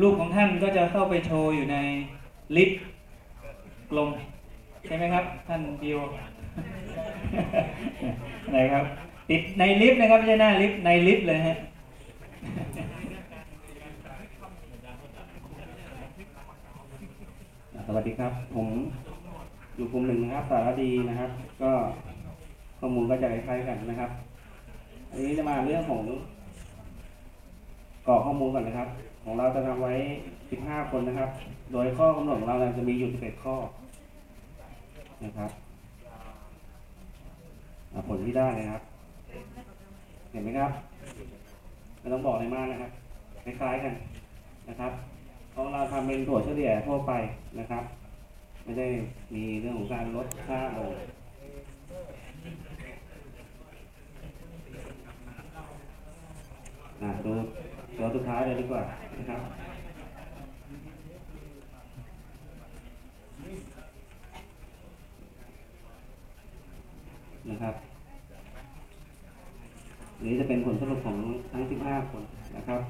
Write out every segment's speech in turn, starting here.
รูปของท่านก็จะเข้าไปโชว์อยู่ในลิฟต์กลม ใช่ไหมครับ ท่านดิวไหนครับ ติดในลิฟต์นะครับไม่ใช่หน้าลิฟต์ในลิฟต์เลยฮะสวัสดีครับ ผมอยู่กลุ่มหนึ่งนะครับสารดีนะครับ ก็ข้อมูลก็จะคล้ายๆกันนะครับ อันนี้จะมาเรื่องของ กรอกข้อมูลก่อนนะครับ ของเราจะทำไว้ 15 คนนะครับ โดยข้อกำหนดของเราจะมีอยู่ 11 ข้อนะครับผลที่ได้นะครับ เห็นไหมครับไม่ต้องบอกอะไรมากนะครับคล้ายๆกันนะครับเพราะเราทำเป็นถั่วเฉลี่ยทั่วไปนะครับ ไม่ได้มีเรื่องของการลดค่าลงอะดู ตัวสุดท้ายเลยดีกว่านะครับนะครับอันนี้จะเป็นผลสรุปของทั้ง 15 คนนะครับ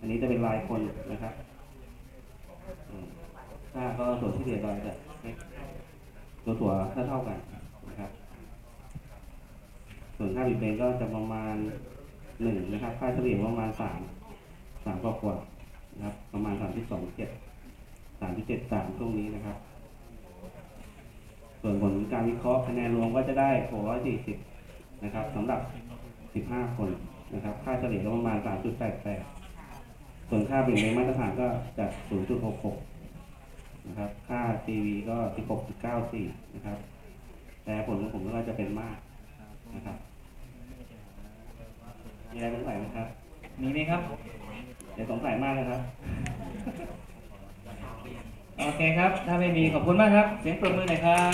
อันนี้จะเป็นรายคนนะครับอืมค่าก็ส่วนที่เหลือเราจะตัวถั่วเท่าเท่ากันนะครับ ส่วนค่าบิดเบนก็จะประมาณ หนึ่งนะครับ ค่าเฉลี่ยประมาณสามสามกว่าๆนะครับ ประมาณสามที่สองเจ็ดสามที่เจ็ดสามช่วงนี้นะครับ ส่วนผลการวิเคราะห์คะแนนรวมก็จะได้640นะครับสำหรับ15คนนะครับ ค่าเฉลี่ยประมาณ3.88ส่วนค่าเบี่ยงเบนมาตรฐานก็จาก0.66นะครับ ค่า CV ก็16.94นะครับ แต่ผลของผมก็จะเป็นมากนะครับ มีอะไรสงสัยไหมครับ มีไหมครับ เดี๋ยวสงสัยมากเลยครับ โอเคครับ ถ้าไม่มีขอบคุณมากครับ เสียงปรบมือหน่อยครับ